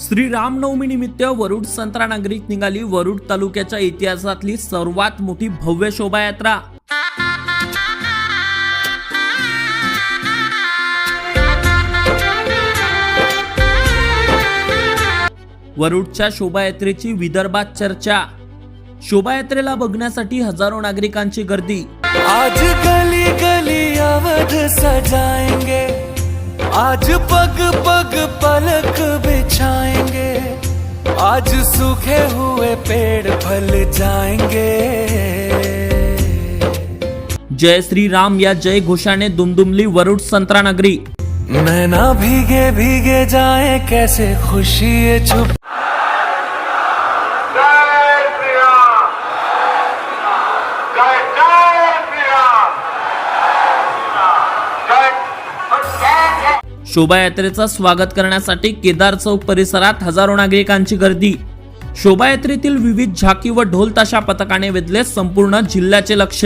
श्री रामनवमी निमित्त वरुड संत्रा नागरिक निघाली. वरुड तालुक्याच्या इतिहासातली सर्वात मोठी भव्य शोभायात्रा. वरुडच्या शोभायात्रेची विदर्भात चर्चा. शोभायात्रेला बघण्यासाठी हजारो नागरिकांची गर्दी. आज गली गली अवध सजाएंगे. आज पग पग पलक बिछाएँगे। आज सूखे हुए पेड़ फल जाएँगे। जय श्री राम या जय घोषाने दुमदुमली वरुण संतरा नगरी। नैना भीगे भीगे जाए कैसे खुशी छुप शोभायात्रेचं स्वागत करण्यासाठी केदार चौक परिसरात हजारो नागरिकांची गर्दी. शोभायात्रेतील विविध झाकी व ढोल ताशा पथकाने वेधले संपूर्ण जिल्ह्याचे लक्ष.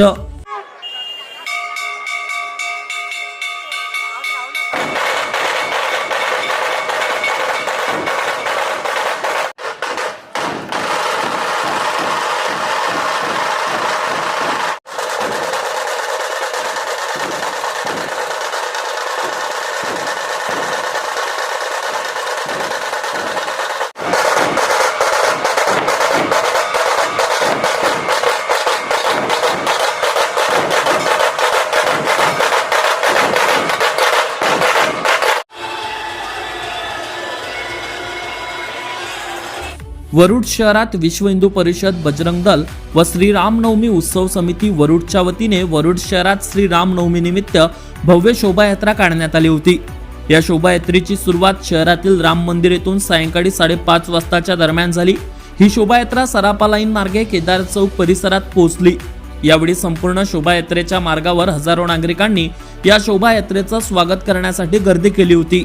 वरुड शहरात विश्व हिंदू परिषद बजरंग दल व श्रीरामनवमी उत्सव समिती वरुडच्या वतीने वरुड शहरात श्रीरामनवमी निमित्त भव्य शोभायात्रा काढण्यात आली होती. या शोभायात्रेची सुरुवात शहरातील राम मंदिर येथून सायंकाळी साडेपाच वाजताच्या दरम्यान झाली. ही शोभायात्रा सरापा लाईन मार्गे केदार चौक परिसरात पोहोचली. यावेळी संपूर्ण शोभायात्रेच्या मार्गावर हजारो नागरिकांनी या शोभायात्रेचं स्वागत करण्यासाठी गर्दी केली होती.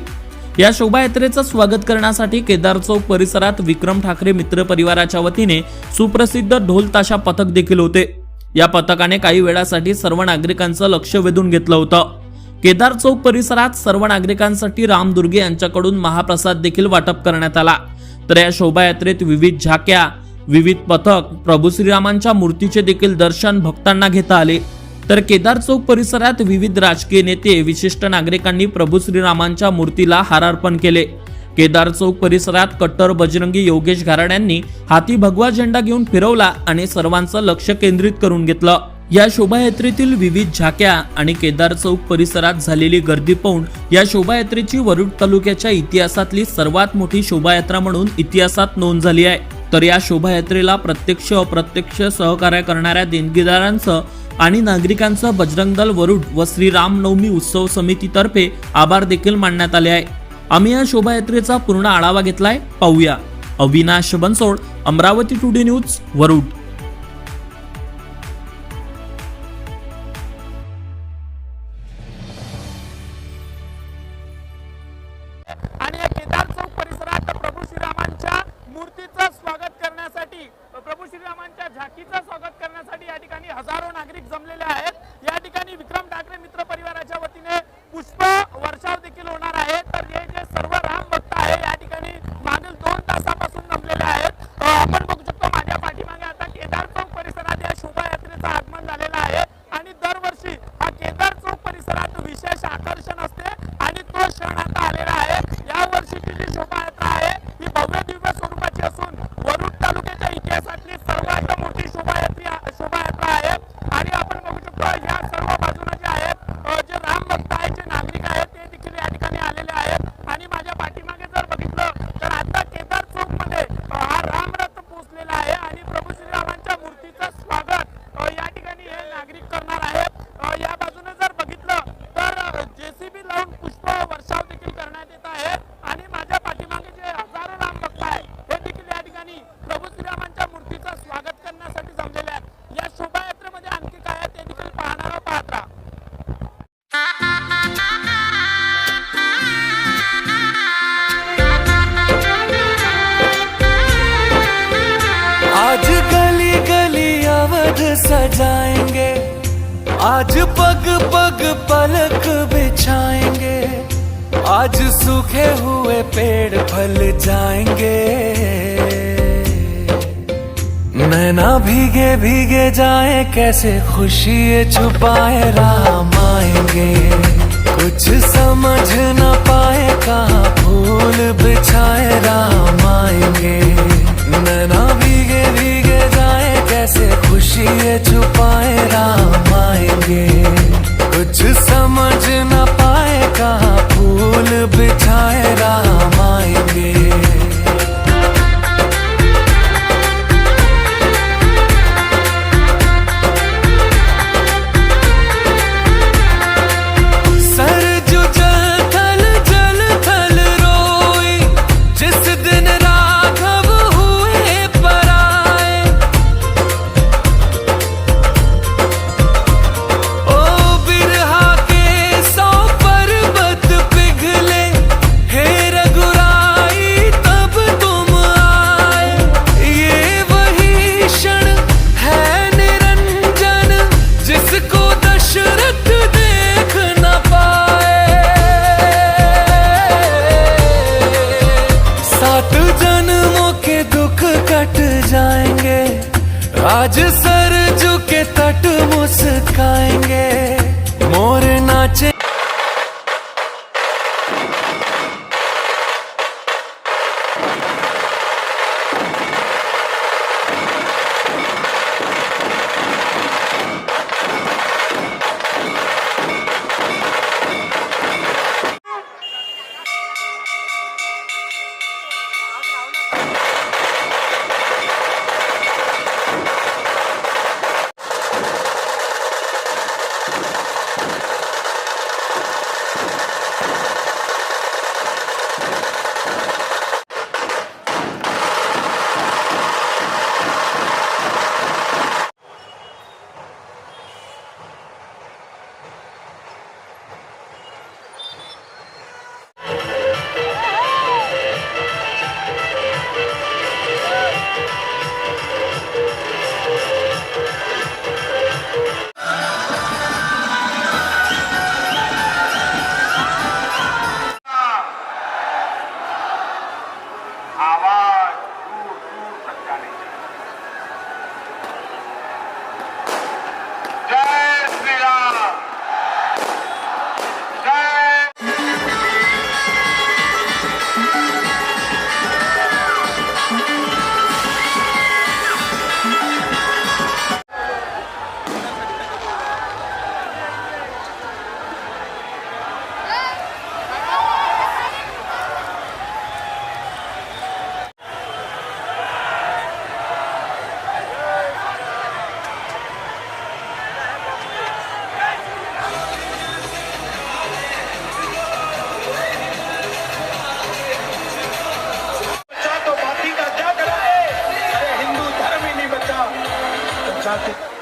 या शोभायात्रेचं स्वागत करण्यासाठी केदार चौक परिसरात विक्रम ठाकरे मित्र परिवाराच्या वतीने सुप्रसिद्ध ढोल ताशा पथक देखील होते. या पथकाने काही वेळासाठी सर्व नागरिकांचं लक्ष वेधून घेतलं होतं. केदार चौक परिसरात सर्व नागरिकांसाठी रामदुर्गे यांच्याकडून महाप्रसाद देखील वाटप करण्यात आला. तर या शोभायात्रेत विविध झाक्या विविध पथक प्रभू श्रीरामांच्या मूर्तीचे देखील दर्शन भक्तांना घेता आले. तर केदार चौक परिसरात विविध राजकीय नेते विशिष्ट नागरिकांनी प्रभू श्रीरामांच्या मूर्तीला हारार्पण केले. केदार चौक परिसरात कट्टर बजरंगी योगेश घराड्यांनी हाती भगवा झेंडा घेऊन फिरवला आणि सर्वांचं लक्ष केंद्रित करून घेतलं. या शोभायात्रेतील विविध झाक्या आणि केदार चौक परिसरात झालेली गर्दी पाहून या शोभायात्रेची वरुड तालुक्याच्या इतिहासातली सर्वात मोठी शोभायात्रा म्हणून इतिहासात नोंद झाली आहे. तर या शोभायात्रेला प्रत्यक्ष अप्रत्यक्ष सहकार्य करणाऱ्या देणगीदारांचं आणि नागरिकांचं बजरंग दल वरुड व श्री रामनवमी उत्सव समितीतर्फे आभार देखील मानण्यात आले आहे. आम्ही या शोभायात्रेचा पूर्ण आढावा घेतलाय. पाहूया. Avinash Bansod Amravati today news Warud. आणि या केदार चौक परिसरात प्रभू श्रीरामांच्या मूर्तीचं स्वागत प्रभू झाकीचं स्वागत करण्यासाठी या ठिकाणी हजारो नागरिक जमलेले आहेत. या ठिकाणी विक्रम ठाकरे मित्र परिवाराच्या वतीने पुष्प वर्षाव देखील होणार आहे. तर हे जे सर्व राम भक्त आहे या ठिकाणी मागील दोन तासापासून जमलेले आहेत. आपण बघू शकतो माझ्या पाठीमागे आता केदार चौक परिसरात या शोभायात्रेचं आगमन झालेलं आहे. आणि दरवर्षी हा केदार चौक परिसरात विशेष आकर्षण आज पग पग पलक बिछाएँगे। आज सूखे हुए पेड़ फल जाएँगे। नैना भीगे भीगे जाए, कैसे खुशी छुपाए राम आएँगे। कुछ समझ न पाए कहा फूल बिछाए राम आएँगे। नैना भीगे भीगे जाए कैसे खुशी ये छुपाए राम आएंगे कुछ समझ ना interesante.